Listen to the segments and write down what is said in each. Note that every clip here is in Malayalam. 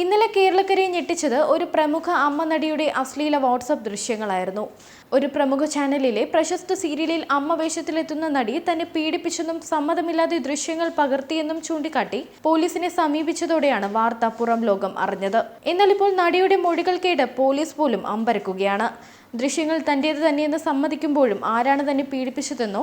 ഇന്നലെ കേരളക്കരയെ ഞെട്ടിച്ചത് ഒരു പ്രമുഖ അമ്മ നടിയുടെ അശ്ലീല വാട്സപ്പ് ദൃശ്യങ്ങളായിരുന്നു. ഒരു പ്രമുഖ ചാനലിലെ പ്രശസ്ത സീരിയലിൽ അമ്മ വേഷത്തിലെത്തുന്ന നടി തന്നെ പീഡിപ്പിച്ചെന്നും സമ്മതമില്ലാതെ ദൃശ്യങ്ങൾ പകർത്തിയെന്നും ചൂണ്ടിക്കാട്ടി പോലീസിനെ സമീപിച്ചതോടെയാണ് വാർത്ത പുറം ലോകം അറിഞ്ഞത്. എന്നാൽ ഇപ്പോൾ നടിയുടെ മൊഴികൾ കേട്ട് പോലീസ് പോലും അമ്പരക്കുകയാണ്. ദൃശ്യങ്ങൾ തന്റേത് തന്നെയെന്ന് സമ്മതിക്കുമ്പോഴും ആരാണ് തന്നെ പീഡിപ്പിച്ചതെന്നോ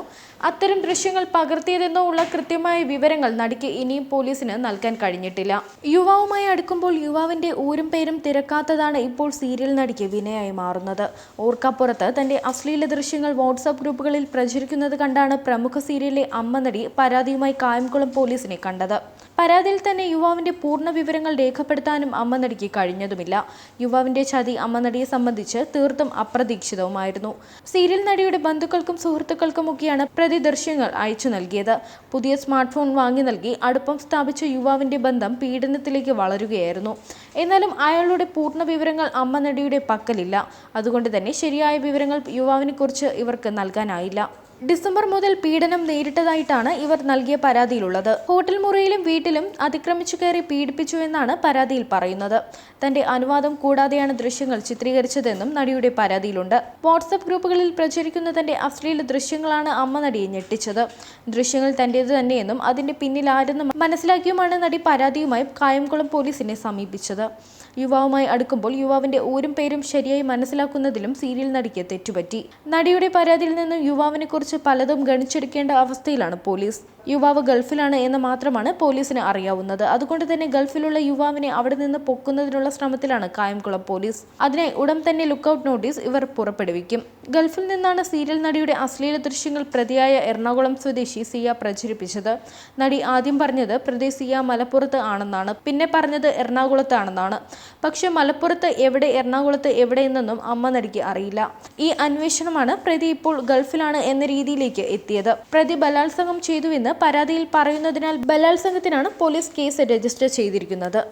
അത്തരം ദൃശ്യങ്ങൾ പകർത്തിയതെന്നോ ഉള്ള കൃത്യമായ വിവരങ്ങൾ നടിക്ക് ഇനിയും പോലീസിന് നൽകാൻ കഴിഞ്ഞിട്ടില്ല. യുവാവുമായി അടുക്കുമ്പോൾ യുവാവിന്റെ ഊരും പേരും തിരക്കാത്തതാണ് ഇപ്പോൾ സീരിയൽ നടിക്ക് വിനയായി മാറുന്നത്. ഓർക്കാപ്പുറത്ത് തന്റെ അശ്ലീല ദൃശ്യങ്ങൾ വാട്സാപ്പ് ഗ്രൂപ്പുകളിൽ പ്രചരിക്കുന്നത് കണ്ടാണ് പ്രമുഖ സീരിയലിലെ അമ്മ നടി പരാതിയുമായി കായംകുളം പോലീസിനെ കണ്ടത്. പരാതിയിൽ തന്നെ യുവാവിന്റെ പൂർണ വിവരങ്ങൾ രേഖപ്പെടുത്താനും അമ്മ നടിക്ക് കഴിഞ്ഞതുമില്ല. യുവാവിന്റെ ചതി അമ്മ നടിയെ സംബന്ധിച്ച് തീർത്തും അപ്രതീക്ഷിതവുമായിരുന്നു സീരിയൽ നടിയുടെ ബന്ധുക്കൾക്കും സുഹൃത്തുക്കൾക്കുമൊക്കെയാണ് പ്രതി ദൃശ്യങ്ങൾ അയച്ചു നൽകിയത്. പുതിയ സ്മാർട്ട് ഫോൺ വാങ്ങി നൽകി അടുപ്പം സ്ഥാപിച്ച യുവാവിന്റെ ബന്ധം പീഡനത്തിലേക്ക് വളരുകയായിരുന്നു. എന്നാലും അയാളുടെ പൂർണ വിവരങ്ങൾ അമ്മ നടിയുടെ പക്കലില്ല. അതുകൊണ്ട് തന്നെ ശരിയായ വിവരങ്ങൾ യുവാവിനെക്കുറിച്ച് ഇവർക്ക് നൽകാനായില്ല. ഡിസംബർ മുതൽ പീഡനം നേരിട്ടതായിട്ടാണ് ഇവർ നൽകിയ പരാതിയിലുള്ളത്. ഹോട്ടൽ മുറിയിലും വീട്ടിലും അതിക്രമിച്ചു കയറി പീഡിപ്പിച്ചു എന്നാണ് പരാതിയിൽ പറയുന്നത്. തന്റെ അനുവാദം കൂടാതെയാണ് ദൃശ്യങ്ങൾ ചിത്രീകരിച്ചതെന്നും നടിയുടെ പരാതിയിലുണ്ട്. വാട്സപ്പ് ഗ്രൂപ്പുകളിൽ പ്രചരിക്കുന്ന തന്റെ അശ്ലീല ദൃശ്യങ്ങളാണ് അമ്മ നടിയെ ഞെട്ടിച്ചത്. ദൃശ്യങ്ങൾ തന്റേത് തന്നെയെന്നും അതിന്റെ പിന്നിൽ ആരെന്നും മനസ്സിലാക്കിയുമാണ് നടി പരാതിയുമായി കായംകുളം പോലീസിനെ സമീപിച്ചത്. യുവാവുമായി അടുക്കുമ്പോൾ യുവാവിന്റെ ഊരും പേരും ശരിയായി മനസ്സിലാക്കുന്നതിലും സീരിയൽ നടിക്ക് തെറ്റുപറ്റി. നടിയുടെ പരാതിയിൽ നിന്നും യുവാവിനെ കുറിച്ച് പലതും ഗണിച്ചെടുക്കേണ്ട അവസ്ഥയിലാണ് പോലീസ്. യുവാവ് ഗൾഫിലാണ് എന്ന് മാത്രമാണ് പോലീസിന് അറിയാവുന്നത്. അതുകൊണ്ട് തന്നെ ഗൾഫിലുള്ള യുവാവിനെ അവിടെ നിന്ന് പൊക്കുന്നതിനുള്ള ശ്രമത്തിലാണ് കായംകുളം പോലീസ്. അതിനെ ഉടൻ തന്നെ ലുക്കൌട്ട് നോട്ടീസ് ഇവർ പുറപ്പെടുവിക്കും. ഗൾഫിൽ നിന്നാണ് സീരിയൽ നടിയുടെ അശ്ലീല ദൃശ്യങ്ങൾ പ്രതിയായ എറണാകുളം സ്വദേശി സിയ പ്രചരിപ്പിച്ചത്. നടി ആദ്യം പറഞ്ഞത് പ്രതി സിയ മലപ്പുറത്ത് ആണെന്നാണ്. പിന്നെ പറഞ്ഞത് എറണാകുളത്താണെന്നാണ്. പക്ഷെ മലപ്പുറത്ത് എവിടെ എറണാകുളത്ത് എവിടെയെന്നൊന്നും അമ്മ നടിക്ക് അറിയില്ല. ഈ അന്വേഷണമാണ് പ്രതി ഇപ്പോൾ ഗൾഫിലാണ് എന്ന രീതിയിലേക്ക് എത്തിയത്. പ്രതി ബലാത്സംഗം ചെയ്തുവെന്ന് പരാതിയിൽ പറയുന്നതിനാൽ ബലാത്സംഗത്തിനാണ് പോലീസ് കേസ് രജിസ്റ്റർ ചെയ്തിരിക്കുന്നത്.